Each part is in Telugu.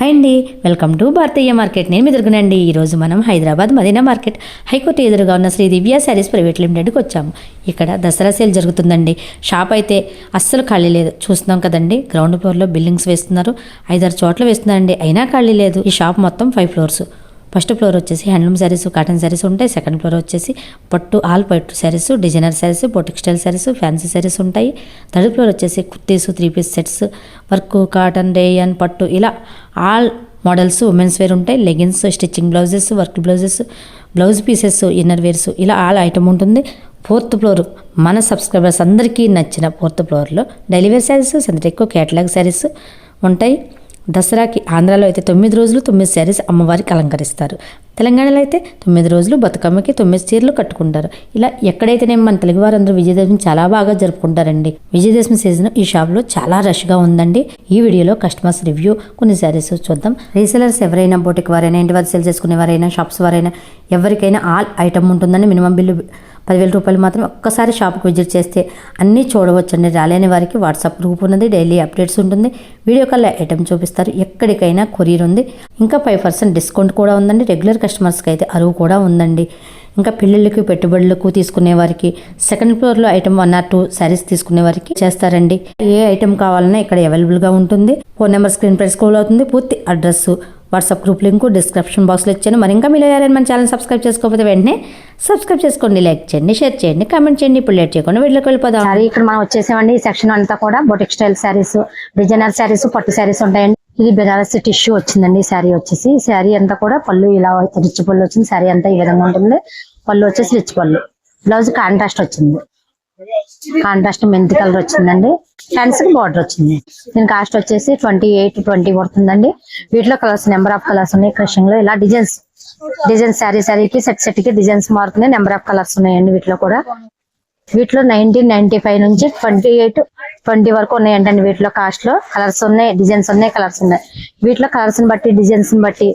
హాయ్ అండి వెల్కమ్ టు భారతీయ మార్కెట్. నేను ఎదుర్కొనండి ఈరోజు మనం హైదరాబాద్ మదీనా మార్కెట్ హైకోర్టు ఎదురుగా ఉన్న శ్రీ దివ్య శారీస్ ప్రైవేట్ లిమిటెడ్కి వచ్చాము. ఇక్కడ దసరా సేల్ జరుగుతుందండి. షాప్ అయితే అస్సలు ఖాళీ లేదు. చూస్తున్నాం కదండి గ్రౌండ్ ఫ్లోర్లో బిల్డింగ్స్ వేస్తున్నారు. ఐదారు చోట్ల వేస్తున్నారండి. అయినా ఖాళీ లేదు. ఈ షాప్ మొత్తం ఫైవ్ ఫ్లోర్స్. ఫస్ట్ ఫ్లోర్ వచ్చేసి హ్యాండ్లూమ్ శారీస్ కాటన్ శారీస్ ఉంటాయి. సెకండ్ ఫ్లోర్ వచ్చేసి పట్టు ఆల్ పట్టు saris designer saris boutique style saris fancy saris ఉంటాయి. థర్డ్ ఫ్లోర్ వచ్చేసి kurtis three piece sets work cotton rayon పట్టు ఇలా ఆల్ మోడల్స్ ఉమెన్స్ వేర్ ఉంటాయి. Leggings stitching blouses work blouses blouse pieces inner wears ఇలా ఆల్ ఐటమ్ ఉంటుంది. ఫోర్త్ ఫ్లోర్ మన సబ్స్క్రైబర్స్ అందరికీ నచ్చిన ఫోర్త్ ఫ్లోర్లో డైలీ వేర్ శారీస్ ఎక్కువ క్యాటలాగ్ శారీస్ ఉంటాయి. దసరాకి ఆంధ్రాలో అయితే తొమ్మిది రోజులు తొమ్మిది శారీస్ అమ్మవారికి అలంకరిస్తారు. తెలంగాణలో అయితే తొమ్మిది రోజులు బతుకమ్మకి తొమ్మిది చీరలు కట్టుకుంటారు. ఇలా ఎక్కడైతేనే మన తెలుగు వారందరూ విజయదశమి చాలా బాగా జరుపుకుంటారండి. విజయదశమి సీజన్ ఈ షాప్లో చాలా రష్గా ఉందండి. ఈ వీడియోలో కస్టమర్స్ రివ్యూ కొన్ని శారీస్ చూద్దాం. రీసెలర్స్ ఎవరైనా బోటిక్ వారైనా ఇంటి వద్ద సేల్ చేసుకునే వారైనా షాప్స్ వారైనా ఎవరికైనా ఆల్ ఐటమ్ ఉంటుందని మినిమం బిల్లు పదివేల రూపాయలు మాత్రం ఒక్కసారి షాప్కి విజిట్ చేస్తే అన్నీ చూడవచ్చండి. రాలేని వారికి వాట్సాప్ గ్రూప్ ఉన్నది. డైలీ అప్డేట్స్ ఉంటుంది. వీడియో కాల్ ఐటమ్ చూపిస్తారు. ఎక్కడికైనా కొరియర్ ఉంది. ఇంకా ఫైవ్ పర్సెంట్ డిస్కౌంట్ కూడా ఉందండి. రెగ్యులర్ కస్టమర్స్కి అయితే అరువు కూడా ఉందండి. ఇంకా పెళ్ళిళ్ళకి పెట్టుబడులకు తీసుకునే వారికి సెకండ్ ఫ్లోర్లో item one or two saris తీసుకునే వారికి చేస్తారండి. ఏ ఐటమ్ కావాలన్నా ఇక్కడ అవైలబుల్గా ఉంటుంది. ఫోన్ నెంబర్ స్క్రీన్ పై స్కూల్ అవుతుంది. పూర్తి address WhatsApp group link description బాక్స్లో ఇచ్చాను. మరి ఇంకా మీరు ఎవరైనా మన ఛానల్ సబ్స్క్రైబ్ చేసుకోకపోతే వెంటనే సబ్స్క్రైబ్ చేసుకోండి లైక్ చేయండి షేర్ చేయండి కామెంట్ చేయండి. ఇప్పుడు లేట్ చేయకుండా వీడియోకి వెళ్ళిపోదాం. సారీ ఇక్కడ మనం వచ్చేసామండి. ఈ సెక్షన్ అంతా కూడా boutique style saris designer saris పట్టు శారీస్ ఉంటాయండి. ఇది బెనారస్ టిష్యూ వచ్చిందండి శారీ వచ్చేసి. శారీ అంతా కూడా పళ్ళు ఇలా రిచ్ పళ్ళు వచ్చింది. శారీ అంతా ఈ విధంగా ఉంటుంది. పళ్ళు వచ్చేసి రిచ్ పళ్ళు. బ్లౌజ్ కాంట్రాస్ట్ వచ్చింది. కాంట్రాస్ట్ మెంతి కలర్ వచ్చిందండి. హ్యాండ్స్కి బార్డర్ వచ్చింది. దీని కాస్ట్ వచ్చేసి ట్వంటీ ఎయిట్ ట్వంటీ పడుతుందండి. వీటిలో కలర్స్ నెంబర్ ఆఫ్ కలర్స్ ఉన్నాయి. క్రషింగ్లో ఇలా డిజైన్స్ డిజైన్ శారీ శారీకి సెట్ సెట్కి డిజైన్స్ మారుతున్నాయి. నెంబర్ ఆఫ్ కలర్స్ ఉన్నాయండి వీటిలో కూడా. వీటిలో నైన్టీన్ నైన్టీ ఫైవ్ నుంచి ట్వంటీ ఎయిట్ ట్వంటీ వరకు ఉన్నాయంటండి వీటిలో కాస్ట్లో. కలర్స్ ఉన్నాయి డిజైన్స్ ఉన్నాయి కలర్స్ ఉన్నాయి. వీటిలో కలర్స్ని బట్టి డిజైన్స్ని బట్టి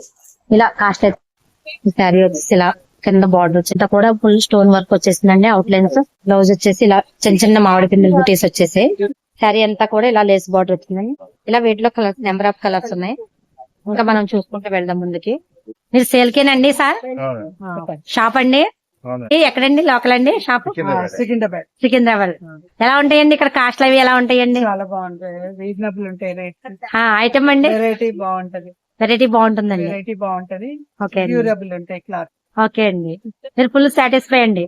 ఇలా కాస్ట్ అయితే శారీ వచ్చేసి ఇలా కింద బార్డర్ వచ్చి కూడా ఫుల్ స్టోన్ వర్క్ వచ్చేసిందండి. అవుట్ లైన్స్ బ్లౌజ్ వచ్చేసి ఇలా చిన్న చిన్న మామిడి పిండి బుటీస్ వచ్చేసి శారీ అంతా కూడా ఇలా లేస్ బార్డర్ వచ్చిందండి. ఇలా వీటిలో కలర్స్ నెంబర్ ఆఫ్ కలర్స్ ఉన్నాయి. ఇంకా మనం చూసుకుంటూ వెళ్దాం ముందుకి. మీరు సేల్ కేనండి సార్? షాప్ అండి? ఏ, ఎక్కడండి? లోకల్ అండి షాప్ సికింద్రాబాద్. సికింద్రాబాద్. ఎలా ఉంటాయండి ఇక్కడ కాస్ట్లు అవి ఎలా ఉంటాయండి? చాలా బాగుంటాయి. రీజనబుల్ ఉంటాయి రేట్ ఐటమ్ అండి? వెరైటీ బాగుంటది. వెరైటీ బాగుంటుందండి. వెరైటీ బాగుంటది. ఓకే డ్యూరబుల్ ఉంటాయి క్లాత్ ఓకే అండి. మీరు ఫుల్ సాటిస్ఫై అండి.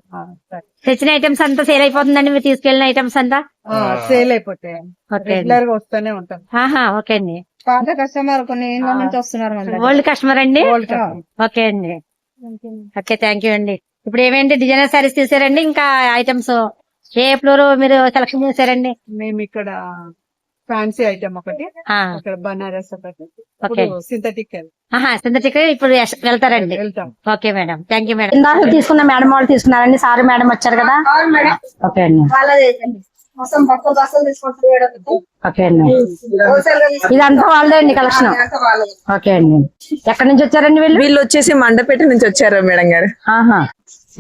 తెచ్చిన ఐటమ్స్ అంతా సేల్ అయిపోతుందండి మీరు తీసుకెళ్ళిన ఐటమ్స్ అంతా? సేల్ అయిపోతాయి. ఓకే అండి. రెగ్యులర్గా వస్తూనే ఉంటాం. ఆహా ఓకే అండి. పాత కస్టమర్ కొన్ని నుంచి వస్తున్నారు ఓల్డ్ కస్టమర్ అండి. ఓకే అండి. ఓకే థ్యాంక్ యూ అండి. ఇప్పుడు ఏమేంటి డిజైనర్ సారీస్ తీసారండి? ఇంకా ఐటమ్స్ ఏ ఫ్లోర్ మీరు సెలక్షన్ చేశారండి? మేము ఇక్కడ ఫ్యాన్సీ ఐటమ్ ఒకటి. ఇక్కడ బనారస్ ఒకటి. ఓకే. సింథటిక్ ఆహా సింథటిక్ ఇప్పుడు వెళ్తారండి. వెళ్తాం. Okay madam. Thank you madam. ఇందాక తీసుకున్న మేడం వాళ్ళు తీసుకున్నారండి. సార్ మేడం వచ్చారు కదా. ఓకే అండి. ఓకే ఇదంతా వాళ్ళదే అండి కలెక్షన్. ఓకే అండి. ఎక్కడి నుంచి వచ్చారండి వీళ్ళు? వీళ్ళు వచ్చేసి మండపేట నుంచి వచ్చారు మేడం గారు. ఆహా.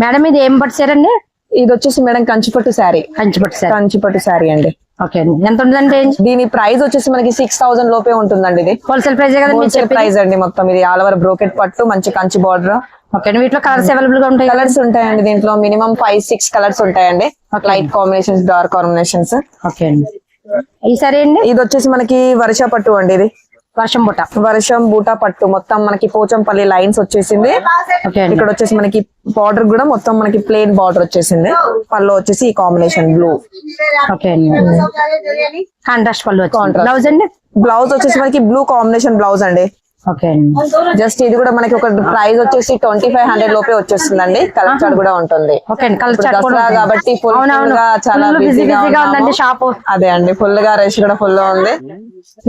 మేడం ఇది ఏం పట్టారండి ఇది వచ్చేసి మేడం కంచిపట్టు శారీ. కంచిపట్టు సార్ కంచిపట్టు శారీ అండి. ఓకే అండి ఎంత ఉంటుందండి? దీని ప్రైస్ వచ్చేసి మనకి సిక్స్ థౌసండ్ లోపే ఉంటుందండి ఇది. హోల్సేల్ ప్రైస్ హోల్సేల్ ప్రైస్ అండి మొత్తం ఇది. ఆల్ ఓవర్ బ్రోకెట్ పట్టు మంచి కంచి బార్డర్. ఓకే అండి వీటిలో కలర్స్ అవైలబుల్గా ఉంటాయి? కలర్స్ ఉంటాయండి దీంట్లో. మినిమం ఫైవ్ సిక్స్ కలర్స్ ఉంటాయండి. Light combinations dark combinations. Okay అండి. ఈసారి అండి ఇది వచ్చేసి మనకి వర్ష పట్టు అండి ఇది. వర్షం బుట్ట వర్షం బూటా పట్టు. మొత్తం మనకి పోచంపల్లి లైన్స్ వచ్చేసింది. ఇక్కడ వచ్చేసి మనకి బార్డర్ కూడా మొత్తం మనకి ప్లేన్ బార్డర్ వచ్చేసింది. పళ్ళు వచ్చేసి ఈ కాంబినేషన్ బ్లూ. ఓకే కాంట్రాస్ట్ పళ్ళు. బ్లౌజ్ అండి? బ్లౌజ్ వచ్చేసి మనకి బ్లూ కాంబినేషన్ బ్లౌజ్ అండి. ఓకే అండి. జస్ట్ ఇది కూడా మనకి ఒక ప్రైస్ వచ్చేసి ట్వంటీ ఫైవ్ హండ్రెడ్ లోపే వచ్చేస్తుందండి. కలర్ చార్ట్ కూడా ఉంటుంది. ఓకే అండి. కలర్ ఇప్పుడు చాట్ కూడా ఉంటుంది. కాబట్టి గా చాలా బిజీగా ఉందండి. షాప్ అదే అండి. ఫుల్గా రష్ కూడా ఫుల్ ఉంది.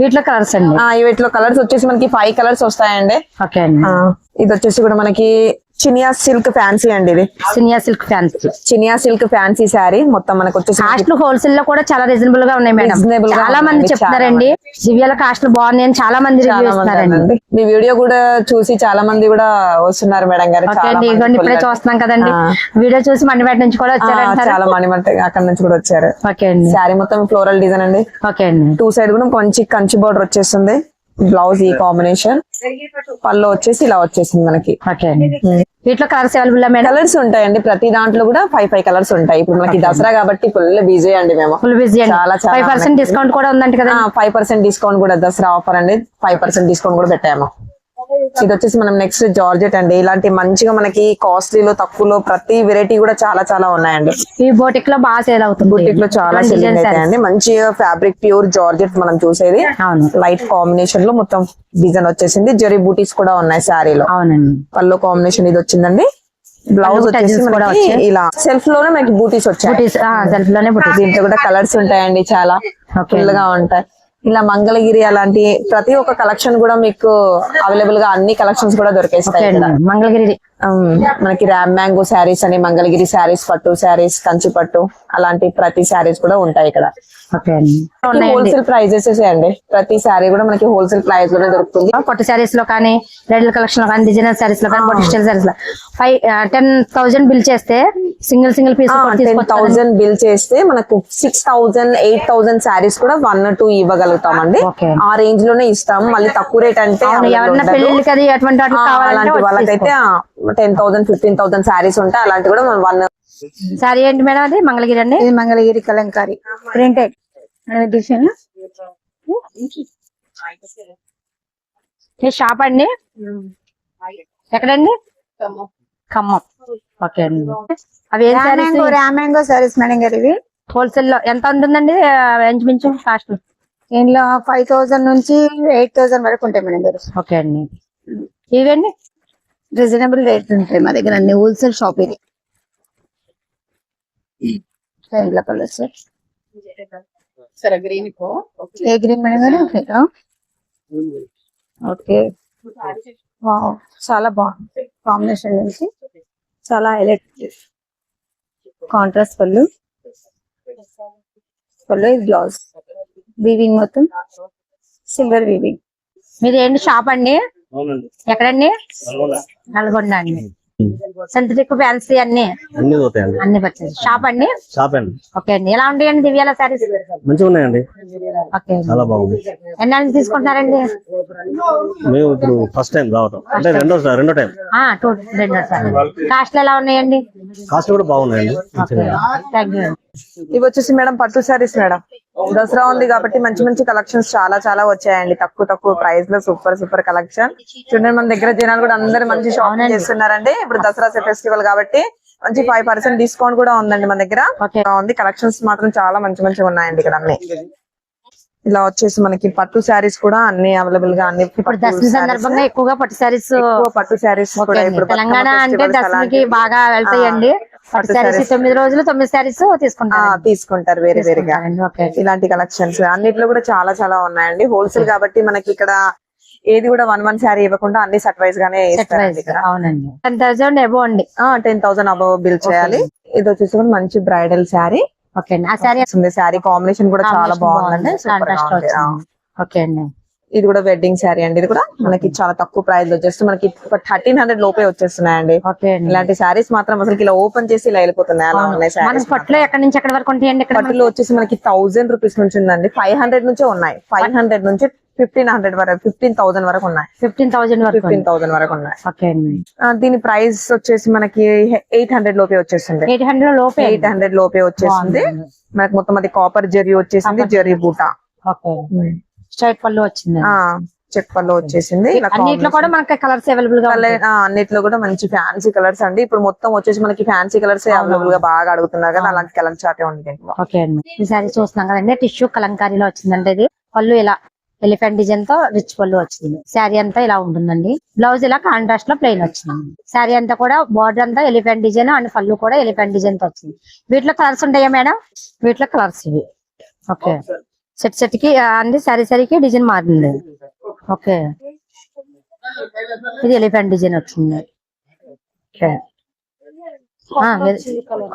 వీటిలో కలర్స్ అండి. వీటిలో కలర్స్ వచ్చేసి మనకి ఫైవ్ కలర్స్ వస్తాయండి. ఓకే అండి. ఇది వచ్చేసి కూడా మనకి చినియా సిల్క్ ఫ్యాన్సీ అండి ఇది. సినియా సిల్క్ ఫ్యాన్సీ. చినియా సిల్క్ ఫ్యాన్సీ శారీ. మొత్తం మనకు వచ్చేసి హోల్సేల్లో కూడా చాలా రీజనబుల్గా ఉన్నాయి మేడం. Reasonable గా చాలా మంది చెప్తున్నారండి. దివ్యాల కాస్ట్లు బాగున్నాయని చాలా మంది రివ్యూ ఇస్తున్నారండి. మీ వీడియో కూడా చూసి చాలా మంది కూడా వస్తున్నారు మేడం గారు. ఓకే అండి ఇదిగోండి ఇప్పుడే చూస్తున్నాం కదండి. వీడియో చూసి మండపేట నుంచి కూడా ఆ, వచ్చారంటారు చాలా మంది మంట అక్కడ నుంచి కూడా వచ్చారు. ఓకే అండి. శారీ మొత్తం ఫ్లోరల్ డిజైన్ అండి. ఓకే అండి. టూ సైడ్ కూడా కొంచెం కంచి బార్డర్ వచ్చేస్తుంది. బ్లౌజ్ ఈ కాంబినేషన్ పళ్ళు వచ్చేసి ఇలా వచ్చేసింది మనకి. ఓకే. అండి వీటిలో కలర్స్ అవైలబుల్ కలర్స్ ఉంటాయండి. ప్రతి దాంట్లో కూడా ఫైవ్ ఫైవ్ కలర్స్ ఉంటాయి. ఇప్పుడు మనకి దసరా కాబట్టి ఫుల్ బిజీ అండి మేము. ఫుల్ బిజీ అండి. చాలా చాలా ఫైవ్ పర్సెంట్ డిస్కౌంట్ కూడా ఉందంట కదా ఫైవ్ పర్సెంట్ డిస్కౌంట్ కూడా దసరా ఆఫర్ అండి. ఫైవ్ పర్సెంట్ డిస్కౌంట్ కూడా పెట్టాము. ఇది వచ్చేసి మనం నెక్స్ట్ జార్జెట్ అండి. ఇలాంటి మంచిగా మనకి కాస్ట్లీలో తక్కువలో ప్రతి వెరైటీ కూడా చాలా చాలా ఉన్నాయండి. ఈ బోటిక్లో బాగా సేల్ అవుతుంది బుటిక్లో చాలా సెల్లింగ్ అవుతాయండి. మంచిగా ఫ్యాబ్రిక్ ప్యూర్ జార్జెట్ మనం చూసేది. లైట్ కాంబినేషన్లో మొత్తం డిజైన్ వచ్చేసింది. జరీ బూటీస్ కూడా ఉన్నాయి శారీలో అవునండి. పళ్ళు కాంబినేషన్ ఇది వచ్చిందండి. బ్లౌజ్ వచ్చేసి మనకి. ఇలా సెల్ఫ్లోనే మనకి బూటీస్ వచ్చాయి. సెల్ఫ్లోనే బుటీస్ దీంట్లో కూడా కలర్స్ ఉంటాయండి చాలా. ఫుల్గా ఉంటాయి. ఇలా మంగళగిరి అలాంటి ప్రతి ఒక్క కలెక్షన్ కూడా మీకు అవైలబుల్గా అన్ని కలెక్షన్స్ కూడా దొరికేస్తాయి మంగళగిరి మనకి ర్యామ్ మ్యాంగో శారీస్ అని మంగళగిరి శారీస్ పట్టు శారీస్ కంచి పట్టు అలాంటి ప్రతి శారీస్ కూడా ఉంటాయి ఇక్కడ. అండి. హోల్సేల్ ప్రైజెస్ అండి? ప్రతి శారీ కూడా మనకి హోల్సేల్ ప్రైస్లోనే దొరుకుతుంది. పట్టు శారీస్లో కానీ రెడల్ కలెక్షన్లో కానీ డిజైనర్ శారీస్లో కానీ శారీస్లో. ఫైవ్ టెన్ థౌసండ్ బిల్ చేస్తే single single piece ten thousand bill చేస్తే మనకు six thousand eight thousand saris కూడా వన్ టూ ఇవ్వగలుగుతామండి. Okay. ఆ రేంజ్లోనే ఇస్తాం. మళ్ళీ తక్కువ రేట్ అంటే ఉండదు. పెళ్ళిళ్ళకి అది అటువంటి వాళ్ళకైతే ten thousand fifteen thousand saris ఉంటాయి. అలాంటి కూడా మనం వన్ సారీ ఏంటి మేడం అది? మంగళగిరి అండి? ఇది Mangalagiri Kalamkari. Printed design shop అండి? ఎక్కడండి? ఖమ్మం. ఓకే అండి. అవి ఏం సారీస్ రామాంగో సారీస్ మేడం గారు ఇవి. హోల్సేల్లో ఎంత ఉంటుందండి? ఇంచుమించు కాస్ట్? దీనిలో ఫైవ్ థౌసండ్ నుంచి ఎయిట్ థౌసండ్ వరకు ఉంటాయి మేడం గారు. ఓకే అండి. ఇవండి రీజనబుల్ రేట్ ఉంటాయి మా దగ్గర అన్ని హోల్సేల్ షాప్ ఇది ఇంట్లో కలర్స్ సరే గ్రీన్ ఏ గ్రీన్ మేడం ఓకే చాలా బాగుంది. కాంబినేషన్ నుంచి చాలా హైలైట్ కాంట్రాస్ట్ పళ్ళు. పళ్ళు ఇది బ్లౌజ్ వీవింగ్ మొత్తం. సిల్వర్ వీవింగ్ మీరు ఏంటి షాప్ అండి? ఎక్కడండి? నల్గొండ. అండి. సెంథటిక్ ఫ్యాన్సీ అన్ని? అన్ని పోతాయండి. అన్ని పర్చేస్ షాప్ అండి? షాప్ అండి. ఓకే అండి. ఎలా ఉంటాయండి దివ్యాల సారీస్ మంచిగా ఉన్నాయండి. ఓకే చాలా బాగుంది. ఎన్నాళ్ళు తీసుకుంటున్నారండి? మేము ఇప్పుడు ఫస్ట్ టైం రావటం. అంటే రెండో రెండో టైం. ఆ టూ రెండు సారీ. కాస్ట్లు ఎలా ఉన్నాయండి? కాస్ట్ కూడా బాగున్నాయండి. థ్యాంక్ యూ ఇవి వచ్చేసి మేడం పట్టు శారీస్ మేడం. దసరా ఉంది కాబట్టి మంచి మంచి కలెక్షన్స్ చాలా చాలా వచ్చాయండి. తక్కువ తక్కువ ప్రైస్లో సూపర్ సూపర్ కలెక్షన్ చూడండి మన దగ్గర జనాలు కూడా అందరు మంచి షాపింగ్ చేస్తున్నారండి. ఇప్పుడు దసరా ఫెస్టివల్ కాబట్టి మంచి ఫైవ్ పర్సెంట్ డిస్కౌంట్ కూడా ఉందండి మన దగ్గర. ఉంది. కలెక్షన్స్ మాత్రం చాలా మంచి మంచిగా ఉన్నాయండి ఇక్కడ అన్ని. ఇలా వచ్చేసి మనకి పట్టు శారీస్ కూడా అన్ని అవైలబుల్గా అన్ని ఇప్పుడు దసరా. సందర్భంగా ఎక్కువగా పట్టు సారీస్ ఎక్కువ పట్టు శారీస్ కూడా ఇప్పుడు తెలంగాణ అంటే దసరాకి. బాగా వెళ్తాయండి. తొమ్మిది రోజులు తొమ్మిది సారీస్ ఆ, తీసుకుంటారు తీసుకుంటారు వేరే వేరేగా. ఇలాంటి కలెక్షన్స్. అన్నిట్లో కూడా చాలా చాలా ఉన్నాయండి. హోల్సేల్ కాబట్టి మనకి ఇక్కడ ఏది కూడా వన్ వన్ శారీ ఇవ్వకుండా అన్ని సెట్ వైజ్ గానే అవునండి. టెన్ థౌసండ్ ఎబో అండి. టెన్ థౌసండ్ అబౌవ్ బిల్ చేయాలి. ఇది వచ్చేసి కూడా మంచి బ్రైడల్ శారీ ఓకే అండి. ఆ సారీ ఉంది శారీ కాంబినేషన్ కూడా చాలా బాగుందండి. ఆ. ఓకే అండి. ఇది కూడా వెడ్డింగ్ శారీ అండి. ఇది కూడా మనకి చాలా తక్కువ ప్రైస్లో జస్ట్ మనకి థర్టీన్ హండ్రెడ్ లోపే వచ్చేస్తున్నాయండి. ఇలాంటి శారీస్ మాత్రం అసలు ఇలా ఓపెన్ చేసి ఇలా వెళ్ళిపోతున్నాయి. అలా ఉన్నాయి పట్టులో ఎక్కడి నుంచి ఎక్కడి వరకు ఉంటాయండి ఇక్కడ పట్టులో వచ్చేసి మనకి థౌసండ్ రూపీస్ నుంచి ఉందండి. ఫైవ్ హండ్రెడ్ నుంచే ఉన్నాయి. ఫైవ్ హండ్రెడ్ నుంచి ఫిఫ్టీన్ హండ్రెడ్ వరకు ఫిఫ్టీన్ థౌసండ్ వరకు ఉన్నాయి. ఫిఫ్టీన్ థౌసండ్ వరకు ఫిఫ్టీన్ థౌసండ్ వరకు ఉన్నాయి. దీని ప్రైస్ వచ్చేసి మనకి ఎయిట్ హండ్రెడ్ లోపే వచ్చేసింది ఎయిట్ హండ్రెడ్ లోపే ఎయిట్ హండ్రెడ్ లోపే వచ్చేసింది. మనకి మొత్తం అది కాపర్ జరీ వచ్చేసింది జరీ బూట. స్ట్రైట్ పళ్ళు వచ్చింది ఆ చెక్ పళ్ళు వచ్చేసింది. అన్నిట్లో కూడా మనకి కలర్స్ అవైలబుల్గా అన్నిట్లో కూడా మంచి ఫ్యాన్సీ కలర్స్ అండి. ఇప్పుడు మొత్తం వచ్చేసి మనకి ఫ్యాన్సీ కలర్స్ అవైలబుల్గా బాగా అడుగుతున్నారు కదా అలాంటి కలర్ చాటే ఉంది ఓకే అండి. ఈ సారీ చూస్తున్నాం కదండి టిష్యూ కలంకారీలో వచ్చిందంటే ఇది. పళ్ళు ఇలా ఎలిఫెంట్ డిజైన్తో రిచ్ పళ్ళు వచ్చింది. శారీ అంతా ఇలా ఉంటుందండి. బ్లౌజ్ ఇలా కాంట్రాస్ట్లో ప్లెయిన్ వచ్చింది. శారీ అంతా కూడా బార్డర్ అంతా ఎలిఫెంట్ డిజైన్ అండ్ పళ్ళు కూడా ఎలిఫెంట్ డిజైన్తో వచ్చింది. వీటిలో కలర్స్ ఉంటాయా మేడం? వీటిలో కలర్స్ ఇవి. ఓకే. సెట్ సెట్కి అండి సారీ సారీకి డిజైన్ మారింది. ఓకే. ఇది ఎలిఫెంట్ డిజైన్ వచ్చింది. ఓకే.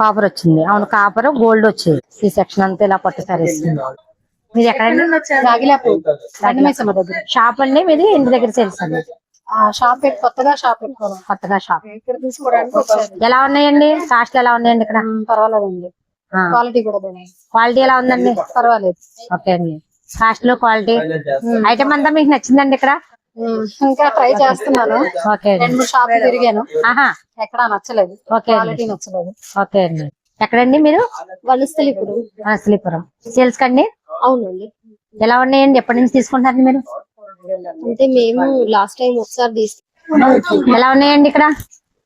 కాపర్ వచ్చింది. అవును కాపర్ గోల్డ్ వచ్చింది. ఈ సెక్షన్ అంతా ఇలా పట్టు సారీస్ మీరు ఎక్కడండి షాప్ అండి మీది? ఇంటి దగ్గర సేల్స్ అండి. షాప్ కొత్తగా షాప్ కొత్తగా షాప్. ఎలా ఉన్నాయండి? కాస్ట్ ఎలా ఉన్నాయండి ఇక్కడ? పర్వాలేదండి. క్వాలిటీ కూడా క్వాలిటీ ఎలా ఉందండి? పర్వాలేదు. ఓకే అండి. కాస్ట్లో క్వాలిటీ. ఐటమ్ అంతా మీకు నచ్చిందండి ఇక్కడ? ఇంకా ట్రై చేస్తున్నాను. రెండు షాపులు తిరిగాను. ఎక్కడా నచ్చలేదు. ఓకే క్వాలిటీ నచ్చలేదు. ఓకే అండి. ఎక్కడండి మీరు? ఇప్పుడు శ్రీపురం సేల్స్ కండి? అవునండి. ఎలా ఉన్నాయండి? ఎప్పటి నుంచి తీసుకుంటారండి మీరు? అంటే మేము లాస్ట్ టైం ఒకసారి తీసుకు ఎలా ఉన్నాయండి ఇక్కడ?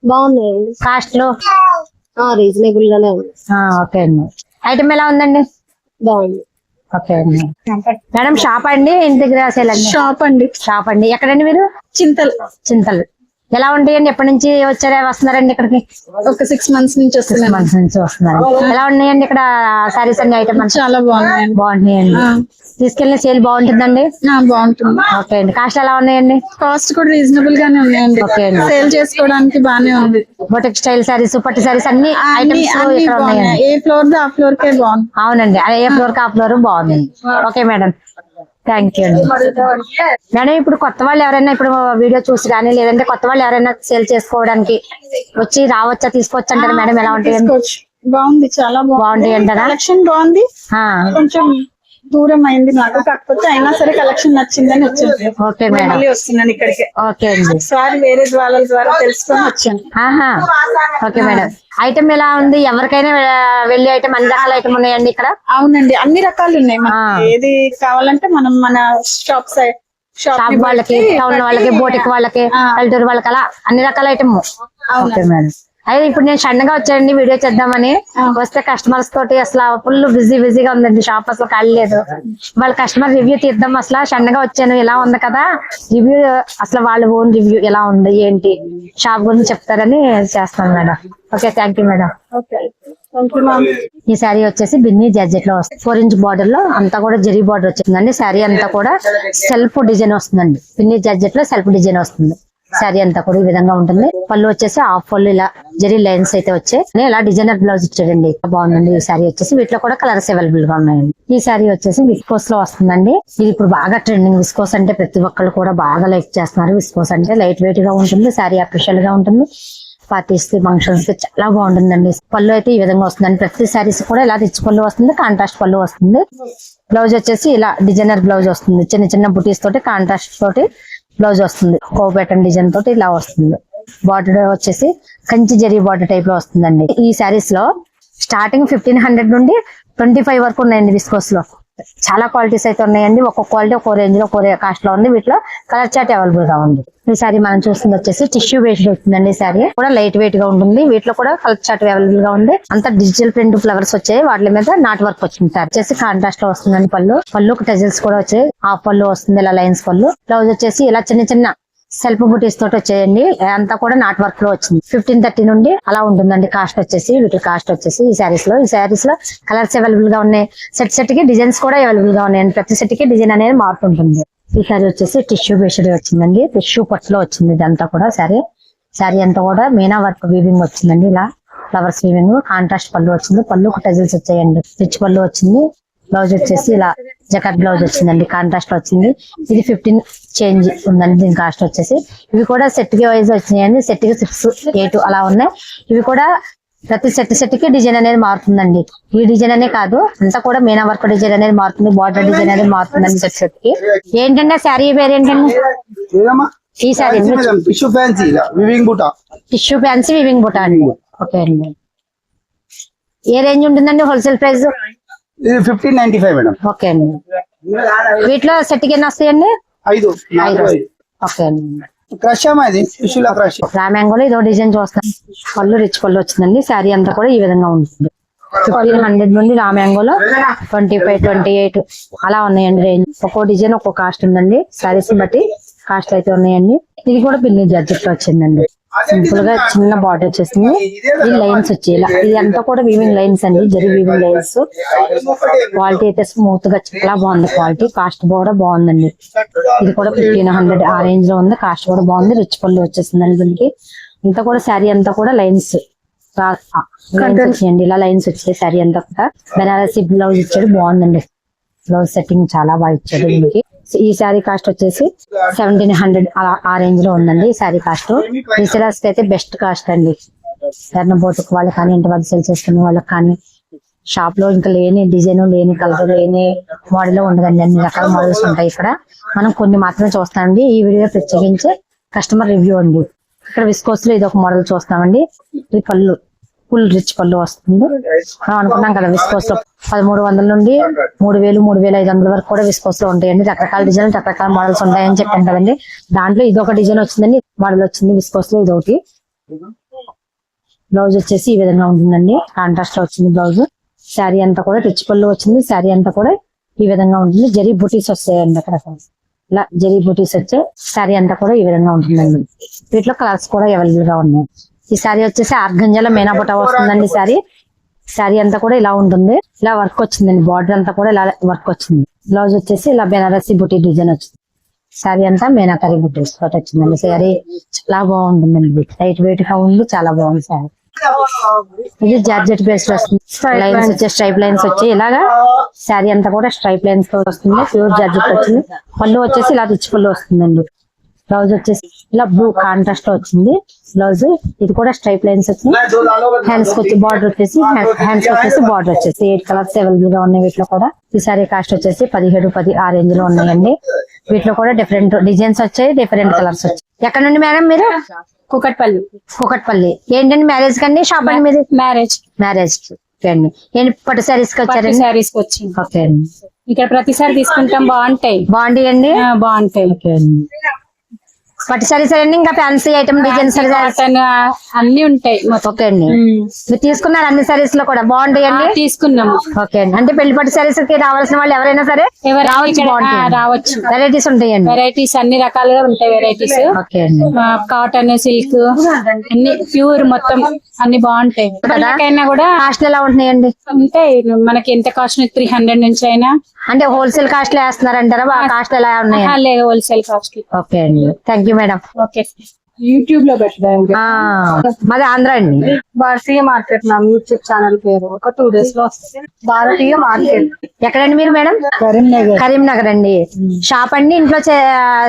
బాగున్నాయండి. కాస్ట్లో? రీజనబుల్ గానే ఉంది. ఆ, ఓకే అండి. ఐటమ్ ఎలా ఉందండి? బాగుంది. ఓకే అండి. మేడం షాప్ అండి? ఇంటి దగ్గర షాప్ అండి. షాప్ అండి. ఎక్కడండి మీరు? చింతలు. చింతలు. ఎలా ఉంటాయండి? ఎప్పటి నుంచి వచ్చారా వస్తున్నారండి ఇక్కడికి? ఒక సిక్స్ మంత్స్ నుంచి సిక్స్ వస్తున్నాను. మంత్స్ నుంచి వస్తున్నారు. ఎలా ఉన్నాయండి ఇక్కడ సారీస్ అన్ని ఐటమ్ చాలా బాగున్నాయండి. బాగుంటున్నాయండి తీసుకెళ్ళిన సేల్ బాగుంటుందండి? ఆ, బాగుంటుంది. ఓకే అండి. కాస్ట్ ఎలా ఉన్నాయండి? కాస్ట్ కూడా రీజనబుల్ గానే ఉన్నాయండి. ఓకే అండి. సేల్ చేసుకోవడానికి బానే ఉంది. బొటిక్ స్టైల్ సారీస్ పట్టు సారీస్ అన్ని ఐటమ్స్ బాగున్నాయి ఉన్నాయండి. ఏ ఫ్లోర్ ఆ ఫ్లోర్ కే బాగుంది. అవునండి. ఏ ఫ్లోర్ కా ఫ్లోర్ బాగుంది. Okay madam. థ్యాంక్ యూ అండి. మేడం ఇప్పుడు కొత్త వాళ్ళు ఎవరైనా ఇప్పుడు వీడియో చూసి కానీ లేదంటే కొత్త వాళ్ళు ఎవరైనా సేల్ చేసుకోవడానికి వచ్చి రావచ్చా తీసుకోవచ్చు అంటారు మేడం ఎలా తీసుకోవచ్చు. బాగుంది చాలా బాగుంది. అంటారా? కలెక్షన్ బాగుంది. కొంచెం దూరం అయింది నాకు. కాకపోతే అయినా సరే కలెక్షన్ నచ్చిందని వచ్చాను ఓకే మేడం. మళ్ళీ వస్తున్నాను ఇక్కడికి. ఓకే అండి. ఒకసారి వేరే వాళ్ళ ద్వారా తెలుసుకొని వచ్చాను. ఆహా. Okay madam. ఐటమ్ ఎలా ఉంది? ఎవరికైనా వెళ్ళే ఐటమ్ అన్ని రకాల ఐటమ్ ఉన్నాయండి ఇక్కడ? అవునండి. అన్ని రకాలు ఉన్నాయి మనకి. ఏది కావాలంటే మనం మన షాప్ సైడ్ షాప్ షాప్ వాళ్ళకి టౌన్ వాళ్ళకి బోటిక్ వాళ్ళకి. పల్లెటూరు వాళ్ళకి అలా అన్ని రకాల ఐటమ్ ఓకే మేడం. అయితే ఇప్పుడు నేను సన్నగా వచ్చానండి వీడియో చేద్దామని. వస్తే కస్టమర్స్ తోటి అసలు ఫుల్ బిజీ బిజీగా ఉందండి షాప్ అసలు ఖాళీ లేదు. వాళ్ళ కస్టమర్ రివ్యూ తీద్దాం అసలు సన్నగా వచ్చాను ఇలా ఉంది కదా. రివ్యూ అసలు వాళ్ళ ఓన్ రివ్యూ ఎలా ఉంది ఏంటి? షాప్ గురించి చెప్తారని చేస్తాను madam. Okay thank you madam. ఈ శారీ వచ్చేసి బిన్నీ జార్జెట్లో వస్తుంది. ఫోర్ ఇంచ్ బార్డర్లో అంతా కూడా జరీ బార్డర్ వచ్చిందండి. శారీ అంతా కూడా సెల్ఫ్ డిజైన్ వస్తుందండి. బిన్నీ జార్జెట్లో సెల్ఫ్ డిజైన్ వస్తుంది. శారీ అంతా కూడా ఈ విధంగా ఉంటుంది. పళ్ళు వచ్చేసి హాఫ్ పళ్ళు ఇలా జరీ లైన్స్ అయితే వచ్చాయి. ఇలా డిజైనర్ బ్లౌజ్ ఇచ్చాడండి. బాగుందండి ఈ శారీ వచ్చేసి. వీటిలో కూడా కలర్స్ అవైలబుల్గా ఉన్నాయండి. ఈ శారీ వచ్చేసి విస్కోస్లో వస్తుందండి. ఇది ఇప్పుడు బాగా ట్రెండింగ్ విస్కోస్ అంటే ప్రతి ఒక్కళ్ళు కూడా బాగా లైక్ చేస్తున్నారు. విస్కోస్ అంటే లైట్ వెయిట్గా ఉంటుంది. శారీ అఫిషియల్గా ఉంటుంది. పార్టీస్కి ఫంక్షన్స్కి చాలా బాగుంటుందండి. పళ్ళు అయితే ఈ విధంగా వస్తుందండి. ప్రతి సారీస్ కూడా ఇలా రిచ్ పళ్ళు వస్తుంది. కాంట్రాస్ట్ పళ్ళు వస్తుంది. బ్లౌజ్ వచ్చేసి ఇలా డిజైనర్ బ్లౌజ్ వస్తుంది. చిన్న చిన్న బుటీస్ తోటి కాంట్రాస్ట్ తోటి బ్లౌజ్ వస్తుంది. ఓ ప్యాటర్న్ డిజైన్ తోటి ఇలా వస్తుంది. బార్డర్ వచ్చేసి కంచి జరీ బార్డర్ టైప్లో వస్తుందండి. ఈ సారీస్లో స్టార్టింగ్ ఫిఫ్టీన్ హండ్రెడ్ నుండి ట్వంటీ ఫైవ్ వరకు ఉన్నాయండి విస్కోస్లో. చాలా క్వాలిటీస్ అయితే ఉన్నాయండి. ఒక్కొక్క క్వాలిటీ ఒక్కో రేంజ్లో ఒక్కో కాస్ట్లో ఉంది. వీటిలో కలర్ చార్ట్ అవైలబుల్గా ఉంది. ఈ సారీ మనం చూస్తుంది వచ్చేసి టిష్యూ బేస్డ్ వస్తుందండి ఈ సారీ కూడా లైట్ వెయిట్గా ఉంటుంది. వీటిలో కూడా కలర్ చార్ట్ అవైలబుల్గా ఉంది. అంత డిజిటల్ ప్రింట్ ఫ్లవర్స్ వచ్చాయి. వాటి మీద నాట్ వర్క్ వచ్చింది సార్. వచ్చేసి కాంట్రాస్ట్లో వస్తుందండి పళ్ళు. పళ్ళు టెజల్స్ కూడా వచ్చాయి. హాఫ్ పళ్ళు వస్తుంది. ఇలా లైన్స్ పళ్ళు. బ్లౌజ్ వచ్చేసి ఇలా చిన్న చిన్న సెల్ఫ్ బుటీస్ తోటి వచ్చేయండి. అంతా కూడా నాట్ వర్క్లో వచ్చింది. ఫిఫ్టీన్ థర్టీ నుండి అలా ఉంటుందండి కాస్ట్ వచ్చేసి. వీటి కాస్ట్ వచ్చేసి ఈ శారీస్లో. ఈ శారీస్లో కలర్స్ అవైలబుల్గా ఉన్నాయి. సెట్ సెట్కి డిజైన్స్ కూడా అవైలబుల్గా ఉన్నాయండి ప్రతి సెట్కి డిజైన్ అనేది మారుతుంటుంది. ఈ శారీ వచ్చేసి టిష్యూ బేస్డ్ వచ్చిందండి. టిష్యూ పట్టులో వచ్చింది ఇదంతా కూడా శారీ శారీ అంతా కూడా మీనా వర్క్ వీవింగ్ వచ్చిందండి ఇలా. ఫ్లవర్స్ వీవింగ్ కాంట్రాస్ట్ పళ్ళు వచ్చింది. పళ్ళు టజిల్స్ వచ్చాయండి. రిచ్ పళ్ళు వచ్చింది. బ్లౌజ్ వచ్చేసి ఇలా. జకట్ బ్లౌజ్ వచ్చిందండి కాంట్రాస్ట్ వచ్చింది. ఇది ఫిఫ్టీన్ చేంజ్ ఉందండి దీని కాస్ట్ వచ్చేసి. ఇవి కూడా సెట్కి వైజ్ వచ్చినాయండి సెట్కి సిక్స్ ఎయిట్ అలా ఉన్నాయి. ఇవి కూడా ప్రతి సెట్ సెట్కి డిజైన్ అనేది మారుతుందండి. ఈ డిజైన్ అనే కాదు అంతా కూడా మీనా వర్క్ డిజైన్ అనేది మారుతుంది బార్డర్ డిజైన్ అనేది మారుతుందండి సెట్ సెట్కి. ఏంటంటే శారీ పేరు ఏంటండి ఈ శారీ టిష్యూ ఫ్యాన్సీ వివింగ్ బుటా. టిష్యూ ఫ్యాన్సీ వివింగ్ బుట్ట అండి. ఓకే అండి. ఏ రేంజ్ ఉంటుందండి హోల్సేల్ ప్రైస్ ఇది fifteen ninety five madam okay అండి. వీటిలో సెట్కి ఎన్ని వస్తాయండి ఐదు. ఓకే అండి. క్రష్ అమ్మా ఇది? టిష్యూలా క్రష్ రామ్యాంగోలో ఇదో డిజైన్ చూస్తాం పళ్ళు రిచ్ పళ్ళు వచ్చిందండి. శారీ అంతా కూడా ఈ విధంగా ఉంటుంది. ఫిఫ్టీన్ హండ్రెడ్ నుండి రామ్యాంగోలో ట్వంటీ ఫైవ్ ట్వంటీ ఎయిట్ అలా ఉన్నాయండి రేంజ్ ఒక్కో డిజైన్ ఒక్కో కాస్ట్ ఉందండి. శారీస్ బట్టి కాస్ట్ అయితే ఉన్నాయండి. ఇది కూడా పిన్ని జడ్జెట్ వచ్చిందండి. సింపుల్గా చిన్న బార్డర్ వచ్చేసింది. ఈ లైన్స్ వచ్చాయి ఇలా ఇది అంతా కూడా వీవింగ్ లైన్స్ అండి. జరి వీవింగ్ లైన్స్ క్వాలిటీ అయితే స్మూత్గా చాలా బాగుంది క్వాలిటీ కాస్ట్ కూడా బాగుందండి. ఇది కూడా ఫిఫ్టీన్ హండ్రెడ్ ఆ రేంజ్లో ఉంది. కాస్ట్ కూడా బాగుంది. రిచ్ పళ్ళు వచ్చేసిందండి దీనికి. అంతా కూడా శారీ అంతా కూడా లైన్స్ లైన్స్ వచ్చాయండి. ఇలా లైన్స్ వచ్చాయి శారీ అంతా కూడా. బెనారసి బ్లౌజ్ ఇచ్చాడు. బాగుందండి. బ్లౌజ్ సెట్టింగ్ చాలా బాగా ఇచ్చాడు దీనికి. ఈ శారీ కాస్ట్ వచ్చేసి సెవెంటీన్ హండ్రెడ్ ఆ రేంజ్లో ఉందండి ఈ శారీ కాస్ట్. రీసెలర్స్ అయితే బెస్ట్ కాస్ట్ అండి. ఎర్నబోతుకు వాళ్ళకి కానీ ఇంటి వద్ద సెల్ చేసుకునే వాళ్ళకి కానీ షాప్లో ఇంకా లేని డిజైన్ లేని కలర్ లేని మోడల్ ఉండదండి. అన్ని రకాల మోడల్స్ ఉంటాయి ఇక్కడ. మనం కొన్ని మాత్రమే చూస్తామండి. ఈ వీడియో ప్రత్యేకించి కస్టమర్ రివ్యూ అండి. ఇక్కడ విస్కోస్లో ఇది ఒక మోడల్ చూస్తామండి. ఇది పళ్ళు. ఫుల్ రిచ్ పళ్ళు వస్తుంది. మనం అనుకున్నాం కదా విస్కోస్లో పదమూడు వందల నుండి మూడు వేలు మూడు వేల ఐదు వందల వరకు కూడా విస్కోస్లో ఉంటాయండి. రకరకాల డిజైన్ రకరకాల మోడల్స్ ఉంటాయని చెప్పాను కదండి. దాంట్లో ఇది ఒక డిజైన్ వచ్చిందండి. మోడల్ వచ్చింది విస్కోస్లో ఇది ఒకటి బ్లౌజ్ వచ్చేసి ఈ విధంగా ఉంటుందండి. కాంట్రాస్ట్లో వచ్చింది బ్లౌజ్. శారీ అంతా కూడా రిచ్ పళ్ళు వచ్చింది. శారీ అంతా కూడా ఈ విధంగా ఉంటుంది. జరీ బుటీస్ వస్తాయండి అక్కడ. ఇలా జరీ బుటీస్ వచ్చే శారీ అంతా కూడా ఈ విధంగా ఉంటుందండి. వీటిలో కలర్స్ కూడా అవైలబుల్గా ఉన్నాయి. ఈ శారీ వచ్చేసి ఆర్గంజాలో మేనా బుటా వస్తుందండి శారీ శారీ అంతా కూడా ఇలా ఉంటుంది. ఇలా వర్క్ వచ్చిందండి. బార్డర్ అంతా కూడా ఇలా వర్క్ వచ్చింది. బ్లౌజ్ వచ్చేసి ఇలా బెనారసి బుటీ డిజైన్ వచ్చింది. శారీ అంతా మీనాకరీ బుటీస్ తోటి వచ్చిందండి. శారీ చాలా బాగుంటుందండి. లైట్ వెయిట్గా ఉంది. చాలా బాగుంది శారీ ఇది జార్జెట్ బేస్ వస్తుంది. లైన్స్ వచ్చే స్ట్రైప్ లైన్స్ వచ్చి ఇలాగా శారీ అంతా కూడా స్ట్రైప్ లైన్స్తో వస్తుంది. ప్యూర్ జార్జెట్ వచ్చింది. పళ్ళు వచ్చేసి ఇలా రిచ్ పళ్ళు వస్తుందండి. బ్లౌజ్ వచ్చేసి ఇలా బ్లూ కాంట్రాస్ట్లో వచ్చింది. బ్లౌజ్ ఇది కూడా స్ట్రైప్ లైన్స్ వచ్చింది హ్యాండ్స్ వచ్చి బార్డర్ వచ్చేసి హ్యాండ్స్ వచ్చేసి బార్డర్ వచ్చేసి. ఎయిట్ కలర్స్ అవైలబుల్గా ఉన్నాయి వీటిలో కూడా. ఈ సారీ కాస్ట్ వచ్చేసి పదిహేడు పది ఆ రేంజ్లో ఉన్నాయండి. వీటిలో కూడా డిఫరెంట్ డిజైన్స్ వచ్చాయి డిఫరెంట్ కలర్స్ వచ్చాయి. ఎక్కడ నుండి మేడం మీరు? కుకట్పల్లి. కుకట్పల్లి. ఏంటండి మ్యారేజ్ కండి షాప్ అండి మీది? మ్యారేజ్ మ్యారేజ్ ఓకే అండి. పట్టు శారీస్కి పట్టు వచ్చారండి శారీస్కి వచ్చింది. ఓకే అండి. ఇక్కడ ప్రతిసారి తీసుకుంటాం బాగుంటాయి. బాగుండి అండి బాగుంటాయి. ఓకే అండి. పట్టు శారీస్ అండి ఇంకా ఫ్యాన్సీ ఐటమ్ డిజైన్స్ కాటన్ అన్ని ఉంటాయి. ఓకే అండి. మీరు తీసుకున్నారు అన్ని శారీస్లో కూడా. బాగుంటాయి ఆ, అండి తీసుకున్నాము. ఓకే అండి. అంటే పెళ్ళి పట్టు శారీస్కి రావాల్సిన వాళ్ళు ఎవరైనా సరే రావచ్చు రావచ్చు. వెరైటీస్ ఉంటాయండి. వెరైటీస్ అన్ని రకాలుగా ఉంటాయి వెరైటీస్ ఓకే అండి. కాటన్ సిల్క్ అన్ని ప్యూర్ మొత్తం అన్ని బాగుంటాయి. కూడా కాస్ట్ ఎలా ఉంటున్నాయండి? ఉంటాయి. మనకి ఎంత కాస్ట్ త్రీ హండ్రెడ్ నుంచి అయినా. అంటే హోల్సేల్ కాస్ట్లో వేస్తున్నారంటారా? కాస్ట్ ఎలా ఉన్నాయి? హోల్సేల్ కాస్ట్ ఓకే అండి. Thank you madam. ఓకే. యూట్యూబ్లో పెట్టడానికి మాది ఆంధ్ర అండి. భారతీయ మార్కెట్ నా యూట్యూబ్ ఛానల్ పేరు. ఒక టూ డేస్లో వస్తుంది భారతీయ మార్కెట్. ఎక్కడండి మీరు మేడం? కరీంనగర్. కరీంనగర్ అండి. షాప్ అండి ఇంట్లో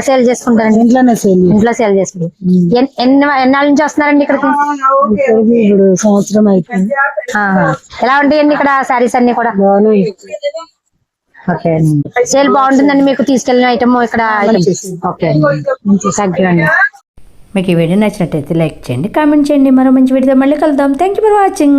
సేల్ చేసుకుంటారండి? ఇంట్లోనే సేల్ ఇంట్లో సేల్ చేసుకుంటారు. ఎన్- ఎన్ని ఎన్నాళ్ళ నుంచి వస్తున్నారండి ఇక్కడికి? ఇప్పుడు సంవత్సరం అయిపోయింది. ఎలా ఉంటాయండి ఇక్కడ శారీస్ అన్ని కూడా? ఓకే. అండి సేల్ బాగుంటుందండి మీకు తీసుకెళ్ళిన ఐటమ్ ఇక్కడ ఓకే. అండి థ్యాంక్ యూ అండి. మీకు ఈ వీడియో నచ్చినట్టయితే లైక్ చేయండి కామెంట్ చేయండి. మరో మంచి వీడియో మళ్ళీ కలుద్దాం. Thank you for watching